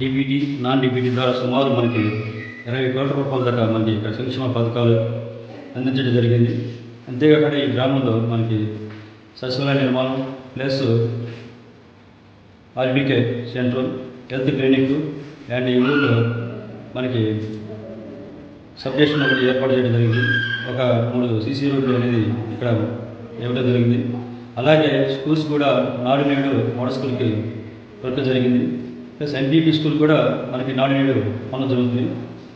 DBT non DBT ద్వారా సుమారు మనకి ఇరవై కోట్ల రూపాయల దాకా మనకి ఇక్కడ సంక్షేమ పథకాలు అందించడం జరిగింది. అంతేకాకుండా ఈ గ్రామంలో మనకి సచివాలయ నిర్మాణం plus RBK centre health clinic and ఈ ఊళ్ళో మనకి సబ్స్టేషన్ ఒకటి ఏర్పాటు చేయడం జరిగింది. ఒక మూడు సీసీ రోడ్లు అనేది ఇక్కడ ఇవ్వడం జరిగింది. అలాగే స్కూల్స్ కూడా నాడు నేడు మోడల్ స్కూల్కి వర్క్ జరిగింది. ప్లస్ ఎంపీపీ స్కూల్ కూడా మనకి నాడు పనులు జరుగుతుంది.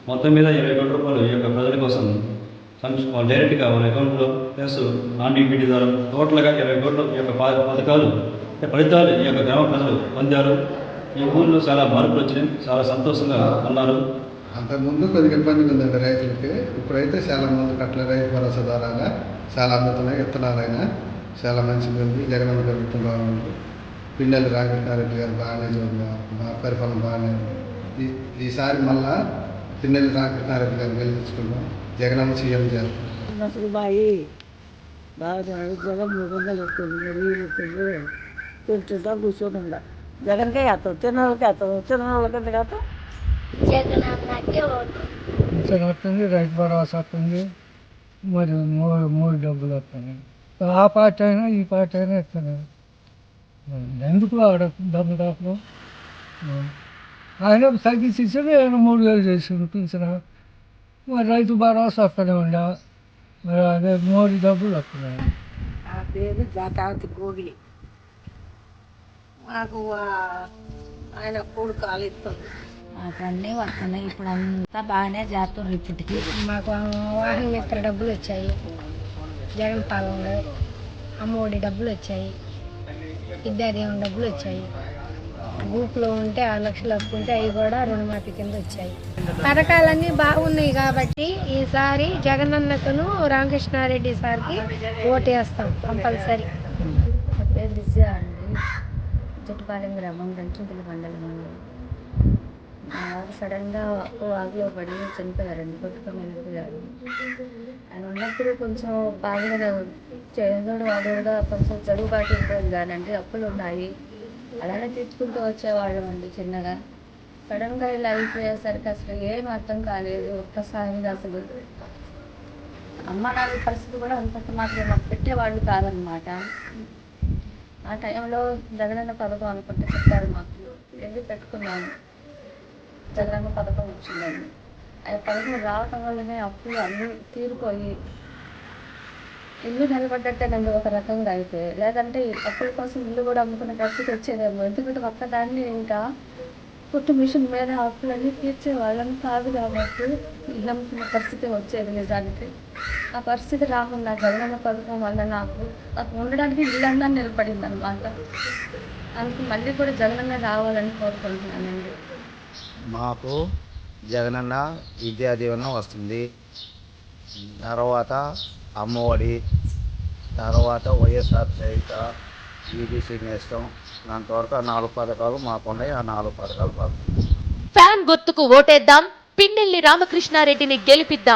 మొత్తం మీద ఇరవై కోట్ల రూపాయలు ఈ యొక్క ప్రజల కోసం డైరెక్ట్గా మన అకౌంట్లో ప్లస్ నాన్ డీపీటీ ద్వారా టోటల్గా ఇరవై కోట్ల ఈ యొక్క పథకాలు ఫలితాలు ఈ యొక్క గ్రామ ప్రజలు పొందారు. ఈ ఊళ్ళో చాలా మార్పులు వచ్చినాయి. చాలా సంతోషంగా ఉన్నారు. అంతకుముందు కొద్దిగా ఇబ్బందిగా ఉందండి రైతులకి. ఇప్పుడైతే చాలా మంది కట్ల రైతు భరోసా ద్వారా చాలా అందుతున్నాయి విత్తనాలైనా. చాలా మంచిగా ఉంది జగన్ ప్రభుత్వం బాగుంది పిన్నెల్లి రామకృష్ణారెడ్డి గారు బాగానే పరిపాలన బాగానే ఈ ఈసారి మళ్ళా పిన్నెల్లి రామకృష్ణారెడ్డి గారు గెలిపించుకున్నాం జగనన్న సీఎం చేస్తాం అసలు బాయి. బాగా జగన్ మూడు వందలు వస్తుంది నీళ్ళు వస్తుంది తింటుంటా కూర్చొని ఉండ జగన్కే వేస్తాం తిన్న వాళ్ళకి వేస్తాం తిన్న వాళ్ళకి వస్తుంది రైతు భరోసా వస్తుంది మరి మూడు మూడు డబ్బులు వస్తున్నాయి ఆ పార్టీ అయినా ఈ పార్టీ అయినా ఇస్తున్నారు ఎందుకు ఆడ డబ్బులు రావడం ఆయన తగ్గించి ఇచ్చాడు ఆయన మూడు వేలు చేసిండు పింఛన. మరి రైతు భరోసా వస్తూనే ఉండా. మరి అదే మూడు డబ్బులు వస్తున్నాయి ఆ పేరు జాతావతి గోగిలి. మాకు ఆ- ఆయన కూడు కాలు ఇస్తుంది మాకు అన్నీ వస్తున్నాయి. ఇప్పుడు అంతా బాగానే చేస్తున్నారు ఇప్పటికి. మాకు వాహన మిత్ర డబ్బులు వచ్చాయి? జగన్ పాలనలో అమ్మఒడి డబ్బులు వచ్చాయి. విద్యాదీవన డబ్బులు వచ్చాయి. గ్రూప్లో ఉంటే ఆరు లక్షలు అప్పుకుంటే అవి కూడా రుణమాఫీ కింద వచ్చాయి. పథకాలన్నీ బాగున్నాయి కాబట్టి ఈసారి జగనన్నకును రామకృష్ణారెడ్డి సార్కి ఓటేస్తాం కంపల్సరీ. అండి. చుట్టుపాలెం గ్రామం దంచుపల్లి మండలం. సడన్గా వాగులో పడి చనిపోయారండి కొట్టుకొని గారు ఆయన ఉన్నప్పుడు కొంచెం బాగా చేదోడు వాడోడుగా కొంచెం చదువు పాటు ఉంటుంది కానండి అప్పులు ఉన్నాయి అలానే తీసుకుంటూ వచ్చేవాళ్ళం అండి చిన్నగా సడన్గా ఇలా అయిపోయేసరికి అసలు ఏం అర్థం కాలేదు ఒక్కసారిగా అసలు అమ్మ నాన్న పరిస్థితి కూడా అంతటి మాత్రం మాకు పెట్టేవాళ్ళు కాదనమాట ఆ టైంలో జగనన్న పథకం అనుకుంటే చెప్పారు మాకు వెళ్ళి పెట్టుకున్నాము జగనన్న పథకం వచ్చిందండి. ఆ పథకం రావటం వల్లనే అప్పులు అన్నీ తీరిపోయి ఇల్లు నిలబడ్డట్టేనండి ఒక రకంగా అయితే. లేదంటే అప్పుల కోసం ఇల్లు కూడా అమ్ముకునే పరిస్థితి వచ్చేదేమో. ఎందుకంటే ఒక్కదాన్ని ఇంకా పుట్టు మిషన్ మీద అప్పులన్నీ తీర్చే వాళ్ళని కాదు కాబట్టి ఇల్లు అమ్ముకునే పరిస్థితి వచ్చేది నిజానికి. ఆ పరిస్థితి రాకుండా జగనన్న పథకం వల్ల నాకు నాకు ఉండడానికి ఇల్లన్నా నిలబడింది అనమాట అందుకు మళ్ళీ కూడా జగనన్న రావాలని కోరుకుంటున్నానండి. మాకు జగనన్న విద్యా దీవెన వస్తుంది. తర్వాత అమ్మఒడి తర్వాత వైఎస్ఆర్ చేయుత ఈబీసీ నేస్తం. దాని తర్వాత నాలుగు పథకాలు మాకున్నాయి. ఆ నాలుగు పథకాలు ఫ్యాన్ గుర్తుకు ఓటేద్దాం. పిన్నెల్లి రామకృష్ణారెడ్డిని గెలిపిద్దాం.